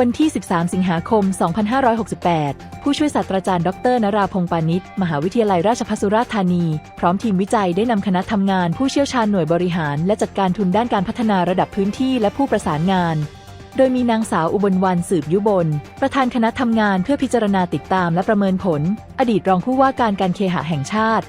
วันที่ 13 สิงหาคม 2568 ผู้ช่วยศาสตราจารย์ดรนราพงปานิชมหาวิทยาลัยราชภัฏสุราษฎร์ธานี พร้อมทีมวิจัยได้นำคณะทำงานผู้เชี่ยวชาญหน่วยบริหาร และจัดการทุนด้านการพัฒนาระดับพื้นที่และผู้ประสานงาน โดยมีนางสาวอุบลวันสืบยุบล ประธานคณะทำงานเพื่อพิจารณาติดตามและประเมินผล อดีตรองผู้ว่าการการเคหะแห่งชาติ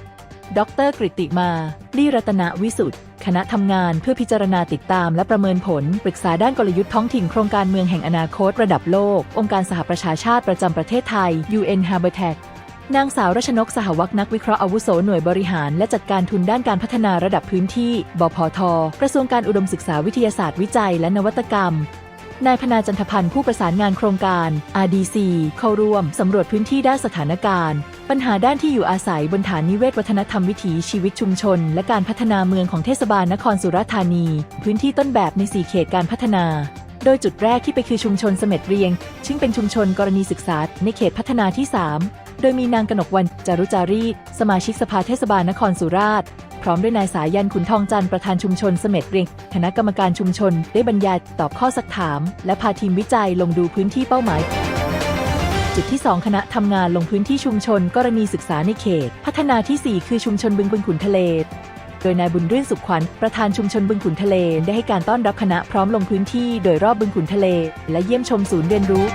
ดรกฤติมา ลี่รัตนวิสุทธ์ คณะทำงานเพื่อพิจารณาติดตามและประเมินผล ปรึกษาด้านกลยุทธ์ท้องถิ่นโครงการเมืองแห่งอนาคตระดับโลก องค์การสหประชาชาติประจำประเทศไทย UN Habitat นางสาวรัชนกสหวักนักวิเคราะห์อาวุโสหน่วยบริหาร และจัดการทุนด้านการพัฒนาระดับพื้นที่ บพท กระทรวงการอุดมศึกษาวิทยาศาสตร์วิจัยและนวัตกรรม นายพนาจันทพันธ์ผู้ประสานงานโครงการ RDC เข้าร่วมสำรวจพื้นที่ด้านสถานการณ์ ปัญหาด้านที่อยู่อาศัยบนฐานนิเวศวัฒนธรรมวิถีชีวิตชุมชน และการพัฒนาเมืองของเทศบาลนครสุราษฎร์ธานี พื้นที่ต้นแบบใน 4 เขตการพัฒนา โดยจุดแรกที่ไปคือชุมชนเสม็ดเรียง ซึ่งเป็นชุมชนกรณีศึกษาในเขตพัฒนาที่ 3 โดยมีนางกนกวันจารุจารีสมาชิกสภาเทศบาลนครสุราษฎร์ พร้อมด้วยนายสายันขุนทองจันทร์ประธานชุมชนเสม็ดเรียงคณะกรรมการชุมชนได้บรรยายตอบข้อสักถาม และพาทีมวิจัยลงดูพื้นที่เป้าหมาย จุดที่ 2 คณะทำงานลงพื้นที่ชุมชน กรณีศึกษาในเขต พัฒนาทีสี่4 คือชุมชนบึงบึงขุนทะเลโดยนายบุญรื่นสุขขวัญประธานชุมชนบึงขุนทะเล ได้ให้การต้อนรับคณะพร้อมลงพื้นที่โดยรอบบึงขุนทะเล และเยี่ยมชมศูนย์เรียนรู้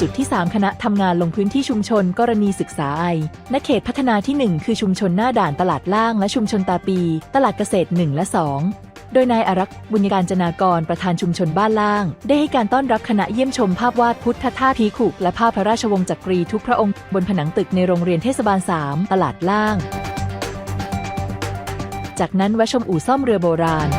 จุดที่ 3 คณะทำงานลงพื้นที่ชุมชนกรณีศึกษาไอณเขตพัฒนาที่ 1 คือชุมชนหน้าด่านตลาดล่างและชุมชนตาปี ตลาดเกษตร 1 และ 2 โดยนายอารักษ์บุญการจนากรประธานชุมชนบ้านล่าง ได้ให้การต้อนรับคณะเยี่ยมชมภาพวาดพุทธทาสพีขุกและภาพพระราชวงศ์จักรีทุกพระองค์ บนผนังตึกในโรงเรียนเทศบาล 3 ตลาดล่าง จากนั้นแวะชมอู่ซ่อมเรือโบราณ